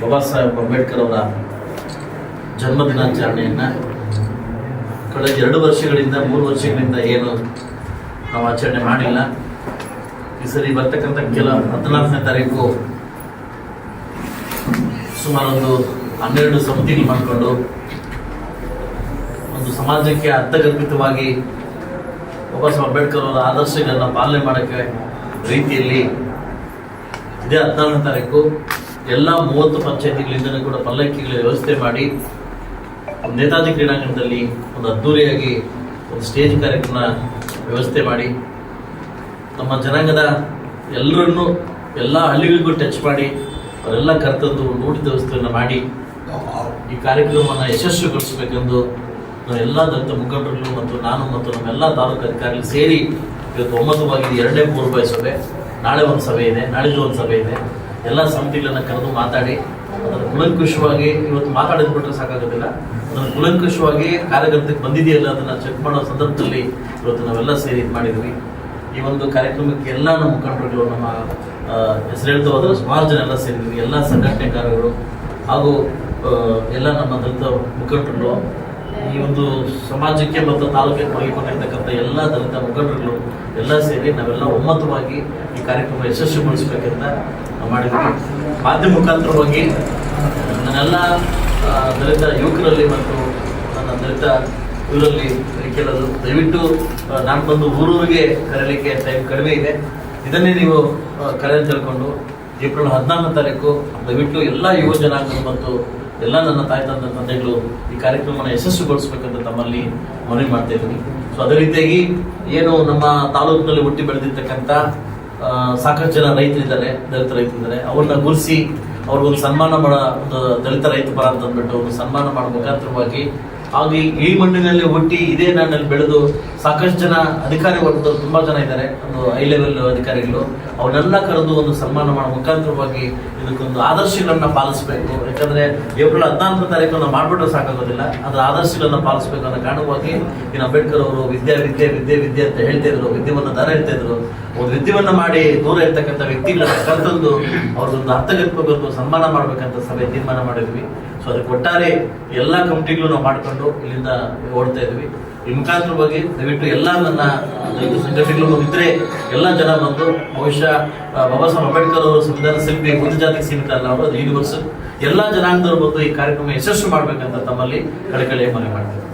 ಬಾಬಾ ಸಾಹೇಬ್ ಅಂಬೇಡ್ಕರ್ ಅವರ ಜನ್ಮ ದಿನಾಚರಣೆಯನ್ನು ಕಳೆದ ಎರಡು ವರ್ಷಗಳಿಂದ, ಮೂರು ವರ್ಷಗಳಿಂದ ಏನು ನಾವು ಆಚರಣೆ ಮಾಡಿಲ್ಲ. ಈ ಸರಿ ಬರ್ತಕ್ಕಂಥ ಕೆಲ ಹದಿನಾಲ್ಕನೇ ತಾರೀಕು ಸುಮಾರು ಒಂದು ಹನ್ನೆರಡು ಸಮಿತಿಗಳು ಮಾಡಿಕೊಂಡು ಒಂದು ಸಮಾಜಕ್ಕೆ ಅರ್ಥಗರ್ಭಿತವಾಗಿ ಬಾಬಾ ಸಾಹೇಬ್ ಅಂಬೇಡ್ಕರ್ ಅವರ ಆದರ್ಶಗಳನ್ನ ಪಾಲನೆ ಮಾಡೋಕ್ಕೆ ರೀತಿಯಲ್ಲಿ ಇದೇ ಹದಿನಾರನೇ ತಾರೀಕು. ಎಲ್ಲ ಮೂವತ್ತು ಪಂಚಾಯತಿಗಳಿಂದಲೂ ಕೂಡ ಪಲ್ಲಕ್ಕಿಗಳ ವ್ಯವಸ್ಥೆ ಮಾಡಿ ನೇತಾಜಿ ಕ್ರೀಡಾಂಗಣದಲ್ಲಿ ಒಂದು ಅದ್ದೂರಿಯಾಗಿ ಒಂದು ಸ್ಟೇಜ್ ಕಾರ್ಯಕ್ರಮ ವ್ಯವಸ್ಥೆ ಮಾಡಿ ನಮ್ಮ ಜನಾಂಗದ ಎಲ್ಲರನ್ನೂ ಎಲ್ಲ ಹಳ್ಳಿಗಳಿಗೂ ಟಚ್ ಮಾಡಿ ಅವರೆಲ್ಲ ಕರೆತಂದು ನುಡಿ ವ್ಯವಸ್ಥೆಯನ್ನು ಮಾಡಿ ಈ ಕಾರ್ಯಕ್ರಮವನ್ನು ಯಶಸ್ವಿಗೊಳಿಸಬೇಕೆಂದು ಎಲ್ಲ ದಲಿತ ಮುಖಂಡರುಗಳು ಮತ್ತು ನಾನು ಮತ್ತು ನಮ್ಮೆಲ್ಲ ತಾಲೂಕು ಅಧಿಕಾರಿಗಳು ಸೇರಿ ಇವತ್ತು ಒಮ್ಮತವಾಗಿ ಎರಡನೇ ಮೂರು ಸಭೆ. ನಾಳೆ ಒಂದು ಸಭೆ ಇದೆ. ನಾಳಿದ್ದು ಒಂದು ಸಭೆ ಇದೆ. ಎಲ್ಲ ಸಮಿತಿಗಳನ್ನು ಕರೆದು ಮಾತಾಡಿ, ಅದನ್ನು ಕುಲಂಕುಷವಾಗಿ ಇವತ್ತು ಮಾತಾಡಿದ್ ಬಿಟ್ರೆ ಸಾಕಾಗೋದಿಲ್ಲ. ಅದನ್ನು ಕುಲಂಕುಷವಾಗಿ ಕಾರ್ಯಕರ್ತಕ್ಕೆ ಬಂದಿದೆಯಲ್ಲ ಅದನ್ನು ಚೆಕ್ ಮಾಡೋ ಸಂದರ್ಭದಲ್ಲಿ ಇವತ್ತು ನಾವೆಲ್ಲ ಸೇರಿ ಇದು ಮಾಡಿದ್ವಿ. ಈ ಒಂದು ಕಾರ್ಯಕ್ರಮಕ್ಕೆ ಎಲ್ಲ ನಮ್ಮ ಮುಖಂಡರುಗಳು, ನಮ್ಮ ಹೆಸರು ಹೇಳ್ತಾ ಹೋದ್ರೆ ಸುಮಾರು ಜನ ಎಲ್ಲ ಸೇರಿದ್ವಿ. ಎಲ್ಲ ಸಂಘಟನೆಕಾರರು ಹಾಗೂ ಎಲ್ಲ ನಮ್ಮ ದಲಿತ ಮುಖಂಡರುಗಳು. ಈ ಒಂದು ಸಮಾಜಕ್ಕೆ ಮತ್ತು ತಾಲೂಕಿಗೆ ಕೊಡಗಿಕೊಂಡಿರ್ತಕ್ಕಂಥ ಎಲ್ಲ ದಲಿತ ಮುಖಂಡರುಗಳು ಎಲ್ಲ ಸೇರಿ ನಾವೆಲ್ಲ ಒಮ್ಮತವಾಗಿ ಈ ಕಾರ್ಯಕ್ರಮ ಯಶಸ್ವಿಗೊಳಿಸಬೇಕಂತ ಮಾಡಿದ್ವಿ ಮಾಧ್ಯಮ ಮುಖಾಂತರವಾಗಿ ನನ್ನೆಲ್ಲ ದಲಿತ ಯುವಕರಲ್ಲಿ ಮತ್ತು ನನ್ನ ದಲಿತ ಇವರಲ್ಲಿ ಕೇಳೋದು ದಯವಿಟ್ಟು ನಾನು ಬಂದು ಊರೂರಿಗೆ ಕರೀಲಿಕ್ಕೆ ಟೈಮ್ ಕಡಿಮೆ ಇದೆ. ಇದನ್ನೇ ನೀವು ಕರೆದು ಕರೆ ತಿಳ್ಕೊಂಡು ಏಪ್ರಿಲ್ ಹದಿನಾಲ್ಕನೇ ತಾರೀಕು ದಯವಿಟ್ಟು ಎಲ್ಲ ಯುವ ಜನಾಂಗ ಮತ್ತು ಎಲ್ಲ ನನ್ನ ತಾಯಿ ತಂದೆ ತಂದೆಗಳು ಈ ಕಾರ್ಯಕ್ರಮನ ಯಶಸ್ವಿಗೊಳಿಸ್ಬೇಕಂತ ತಮ್ಮಲ್ಲಿ ಮನವಿ ಮಾಡ್ತಾ ಇದ್ದೀನಿ. ಸೊ ಅದೇ ರೀತಿಯಾಗಿ ಏನು ನಮ್ಮ ತಾಲೂಕಿನಲ್ಲಿ ಹುಟ್ಟಿ ಬೆಳೆದಿರ್ತಕ್ಕಂಥ ಸಾಕಷ್ಟು ಜನ ರೈತರಿದ್ದಾರೆ, ದಲಿತ ರೈತರಿದ್ದಾರೆ. ಅವ್ರನ್ನ ಗುರುಸಿ, ಅವ್ರಿಗೊಂದು ಸನ್ಮಾನ ಮಾಡೋ, ಒಂದು ದಲಿತ ರೈತ ಬರ ಅಂತ ಅಂದ್ಬಿಟ್ಟು ಸನ್ಮಾನ ಮಾಡೋ ಹಾಗೂ ಈ- ಮಣ್ಣಿನಲ್ಲಿ ಹುಟ್ಟಿ ಇದೇ ನನ್ನಲ್ಲಿ ಬೆಳೆದು ಸಾಕಷ್ಟು ಜನ ಅಧಿಕಾರಿ ವರ್ಗದವ್ರು ತುಂಬಾ ಜನ ಇದ್ದಾರೆ. ಒಂದು ಹೈ ಲೆವೆಲ್ ಅಧಿಕಾರಿಗಳು. ಅವನ್ನೆಲ್ಲ ಕರೆದು ಒಂದು ಸನ್ಮಾನ ಮಾಡೋ ಮುಖಾಂತರವಾಗಿ ಇದಕ್ಕೊಂದು ಆದರ್ಶಗಳನ್ನ ಪಾಲಿಸಬೇಕು. ಯಾಕಂದ್ರೆ ಏಪ್ರಿಲ್ ಹದಿನಾಲ್ಕು ತಾರೀಕು ನಾವು ಮಾಡ್ಬಿಟ್ರೆ ಸಾಕಾಗೋದಿಲ್ಲ. ಅದರ ಆದರ್ಶಗಳನ್ನ ಪಾಲಿಸಬೇಕು ಅನ್ನೋ ಕಾರಣವಾಗಿ ಇನ್ನು ಅಂಬೇಡ್ಕರ್ ಅವರು ವಿದ್ಯಾ, ವಿದ್ಯೆ ವಿದ್ಯೆ ವಿದ್ಯೆ ಅಂತ ಹೇಳ್ತಾ ಇದ್ರು. ವಿದ್ಯೆವನ್ನ ದಾರ ಹೇಳ್ತಾ ಇದ್ರು. ಒಂದು ಯುದ್ಧವನ್ನ ಮಾಡಿ ದೂರ ಇರ್ತಕ್ಕಂಥ ವ್ಯಕ್ತಿಗಳನ್ನ ಕರೆತಂದು ಅವ್ರದ್ದೊಂದು ಅರ್ಥಗತ್ಬೇಕು ಸನ್ಮಾನ ಮಾಡ್ಬೇಕಂತ ಸಭೆ ತೀರ್ಮಾನ ಮಾಡಿದ್ವಿ. ಸೊ ಅದಕ್ಕೆ ಒಟ್ಟಾರೆ ಎಲ್ಲ ಕಮಿಟಿಗಳು ನಾವು ಮಾಡಿಕೊಂಡು ಇಲ್ಲಿಂದ ಓಡ್ತಾ ಇದ್ವಿ. ಈ ಬಗ್ಗೆ ದಯವಿಟ್ಟು ಎಲ್ಲ ನನ್ನ ರೈತ ಸಂಘಟನೆಗಳು ಇದ್ರೆ ಎಲ್ಲ ಜನ ಬಂದು, ಬಹುಶಃ ಬಾಬಾ ಸಾಹೇಬ್ ಅಂಬೇಡ್ಕರ್ ಅವರು ಸಂವಿಧಾನ ಶಿಲ್ಪಿ ಒಂದು ಜಾತಿಗೆ ಸೀಮಿತ ಅಲ್ಲ, ಅವರು ಅದು ಯೂನಿವರ್ಸಲ್ ಎಲ್ಲ ಜನಾಂಗದವರು ಬಂದು ಈ ಕಾರ್ಯಕ್ರಮ ಯಶಸ್ವಿ ಮಾಡ್ಬೇಕಂತ ತಮ್ಮಲ್ಲಿ ಕಳಕಳಿ ಮನವಿ ಮಾಡ್ತಾರೆ